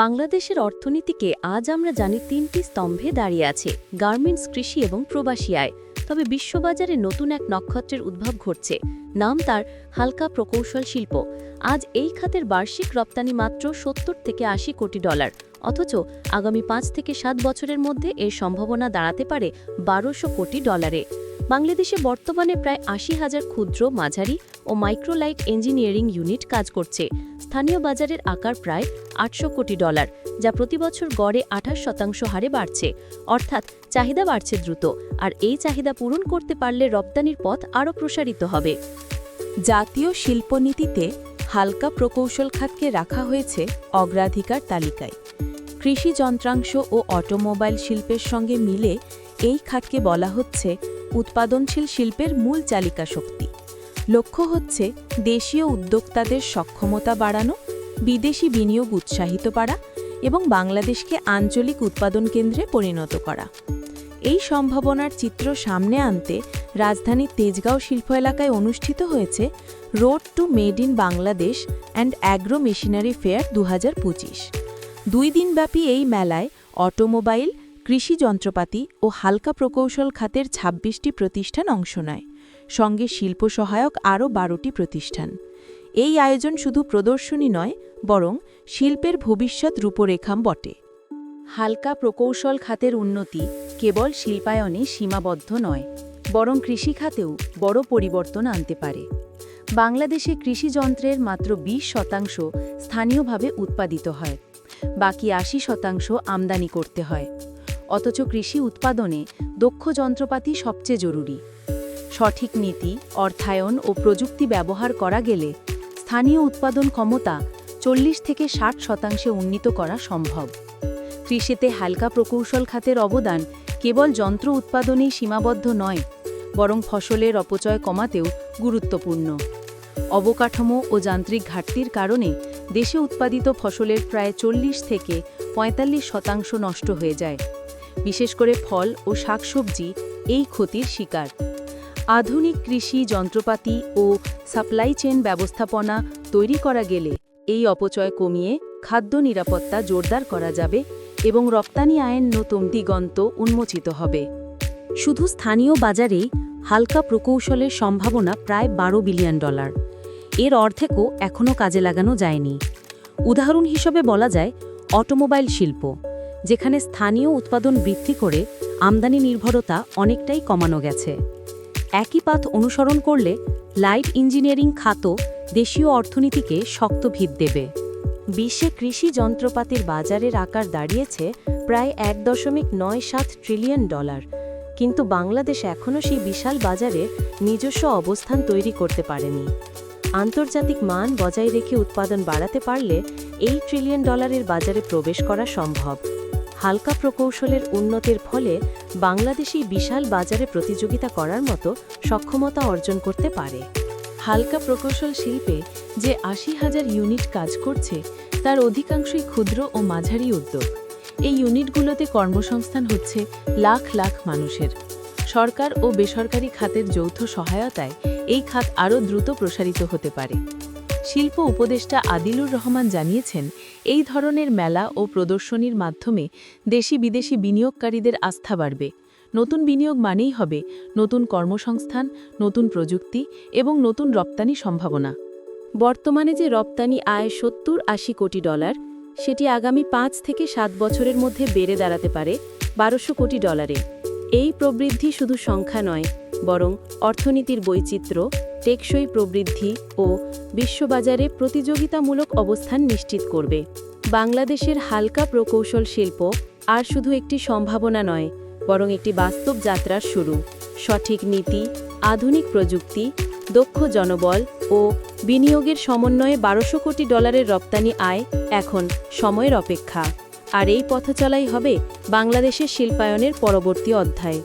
বাংলাদেশের অর্থনীতিকে আজ আমরা জানি তিনটি স্তম্ভে দাঁড়িয়ে আছে, গার্মেন্টস, কৃষি এবং প্রবাসী আয়। তবে বিশ্ববাজারে নতুন এক নক্ষত্রের উদ্ভব ঘটছে, নাম তার হালকা প্রকৌশল শিল্প। আজ এই খাতের বার্ষিক রপ্তানি মাত্র সত্তর থেকে আশি কোটি ডলার, অথচ আগামী পাঁচ থেকে সাত বছরের মধ্যে এর সম্ভাবনা দাঁড়াতে পারে বারোশো কোটি ডলারে। বাংলাদেশে বর্তমানে প্রায় আশি হাজার ক্ষুদ্র, মাঝারি ও মাইক্রোলাইট ইঞ্জিনিয়ারিং ইউনিট কাজ করছে। স্থানীয় বাজারের আকার প্রায় আটশো কোটি ডলার, যা প্রতিবছর গড়ে আঠাশ শতাংশ হারে বাড়ছে। অর্থাৎ চাহিদা বাড়ছে দ্রুত, আর এই চাহিদা পূরণ করতে পারলে রপ্তানির পথ আরও প্রসারিত হবে। জাতীয় শিল্পনীতিতে হালকা প্রকৌশল খাতকে রাখা হয়েছে অগ্রাধিকার তালিকায়। কৃষি যন্ত্রাংশ ও অটোমোবাইল শিল্পের সঙ্গে মিলে এই খাতকে বলা হচ্ছে উৎপাদনশীল শিল্পের মূল চালিকা শক্তি। লক্ষ্য হচ্ছে দেশীয় উদ্যোক্তাদের সক্ষমতা বাড়ানো, বিদেশি বিনিয়োগ উৎসাহিত করা এবং বাংলাদেশকে আঞ্চলিক উৎপাদন কেন্দ্রে পরিণত করা। এই সম্ভাবনার চিত্র সামনে আনতে রাজধানীর তেজগাঁও শিল্প এলাকায় অনুষ্ঠিত হয়েছে road to made in Bangladesh and agro machinery fair দু দুই দিনব্যাপী এই মেলায় অটোমোবাইল কৃষি যন্ত্রপাতি ও হালকা প্রকৌশল খাতের ২৬টি প্রতিষ্ঠান অংশ নেয়। সঙ্গে শিল্প সহায়ক আরও বারোটি প্রতিষ্ঠান। এই আয়োজন শুধু প্রদর্শনী নয়, বরং শিল্পের ভবিষ্যৎ রূপরেখাম বটে। হালকা প্রকৌশল খাতের উন্নতি কেবল শিল্পায়নে সীমাবদ্ধ নয়, বরং কৃষি খাতেও বড় পরিবর্তন আনতে পারে। বাংলাদেশে কৃষি যন্ত্রের মাত্র ২০ শতাংশ স্থানীয়ভাবে উৎপাদিত হয়, বাকি আশি শতাংশ আমদানি করতে হয়। অথচ কৃষি উৎপাদনে দক্ষ যন্ত্রপাতি সবচেয়ে জরুরি। সঠিক নীতি, অর্থায়ন ও প্রযুক্তি ব্যবহার করা গেলে স্থানীয় উৎপাদন ক্ষমতা চল্লিশ থেকে ষাট শতাংশে উন্নীত করা সম্ভব। কৃষিতে হালকা প্রকৌশল খাতের অবদান কেবল যন্ত্র উৎপাদনেই সীমাবদ্ধ নয়, বরং ফসলের অপচয় কমাতেও গুরুত্বপূর্ণ। অবকাঠামো ও যান্ত্রিক ঘাটতির কারণে দেশে উৎপাদিত ফসলের প্রায় চল্লিশ থেকে পঁয়তাল্লিশ শতাংশ নষ্ট হয়ে যায়। বিশেষ করে ফল ও শাকসবজি, এই ক্ষতির শিকার। আধুনিক কৃষি যন্ত্রপাতি ও সাপ্লাই চেন ব্যবস্থাপনা তৈরি করা গেলে এই অপচয় কমিয়ে খাদ্য নিরাপত্তা জোরদার করা যাবে এবং রপ্তানি আইন নতুন দিগন্ত উন্মোচিত হবে। শুধু স্থানীয় বাজারেই হালকা প্রকৌশলের সম্ভাবনা প্রায় বারো বিলিয়ন ডলার। এর অর্ধেকও এখনও কাজে লাগানো যায়নি। উদাহরণ হিসেবে বলা যায়, অটোমোবাইল শিল্প। যেখানে স্থানীয় উৎপাদন বৃদ্ধি করে আমদানি নির্ভরতা অনেকটাই কমানো গেছে। একই পাথ অনুসরণ করলে লাইট ইঞ্জিনিয়ারিং খাতও দেশীয় অর্থনীতিকে শক্ত ভিত দেবে। বিশ্বে কৃষি যন্ত্রপাতির বাজারের আকার দাঁড়িয়েছে প্রায় এক দশমিক নয় সাত ট্রিলিয়ন ডলার। কিন্তু বাংলাদেশ এখনও সেই বিশাল বাজারে নিজস্ব অবস্থান তৈরি করতে পারেনি। আন্তর্জাতিক মান বজায় রেখে উৎপাদন বাড়াতে পারলে এই ট্রিলিয়ন ডলারের বাজারে প্রবেশ করা সম্ভব। হালকা প্রকৌশলের উন্নতির ফলে বাংলাদেশই বিশাল বাজারে প্রতিযোগিতা করার মতো সক্ষমতা অর্জন করতে পারে। হালকা প্রকৌশল শিল্পে যে আশি হাজার ইউনিট কাজ করছে, তার অধিকাংশই ক্ষুদ্র ও মাঝারি উদ্যোগ। এই ইউনিটগুলোতে কর্মসংস্থান হচ্ছে লাখ লাখ মানুষের। সরকার ও বেসরকারি খাতের যৌথ সহায়তায় এই খাত আরও দ্রুত প্রসারিত হতে পারে। শিল্প উপদেষ্টা আদিলুর রহমান জানিয়েছেন, এই ধরনের মেলা ও প্রদর্শনীর মাধ্যমে দেশি বিদেশি বিনিয়োগকারীদের আস্থা বাড়বে। নতুন বিনিয়োগ মানেই হবে নতুন কর্মসংস্থান, নতুন প্রযুক্তি এবং নতুন রপ্তানি সম্ভাবনা। বর্তমানে যে রপ্তানি আয় সত্তর আশি কোটি ডলার, সেটি আগামী পাঁচ থেকে সাত বছরের মধ্যে বেড়ে দাঁড়াতে পারে বারোশো কোটি ডলারে। এই প্রবৃদ্ধি শুধু সংখ্যা নয় বরং অর্থনীতির বৈচিত্র্য, টেকসই প্রবৃদ্ধি ও বিশ্ববাজারে প্রতিযোগিতামূলক অবস্থান নিশ্চিত করবে। বাংলাদেশের হালকা প্রকৌশল শিল্প আর শুধু একটি সম্ভাবনা নয়, বরং একটি বাস্তব যাত্রার শুরু। সঠিক নীতি, আধুনিক প্রযুক্তি, দক্ষ জনবল ও বিনিয়োগের সমন্বয়ে বারোশো কোটি ডলারের রপ্তানি আয় এখন সময়ের অপেক্ষা। আর এই পথচলাই হবে বাংলাদেশের শিল্পায়নের পরবর্তী অধ্যায়।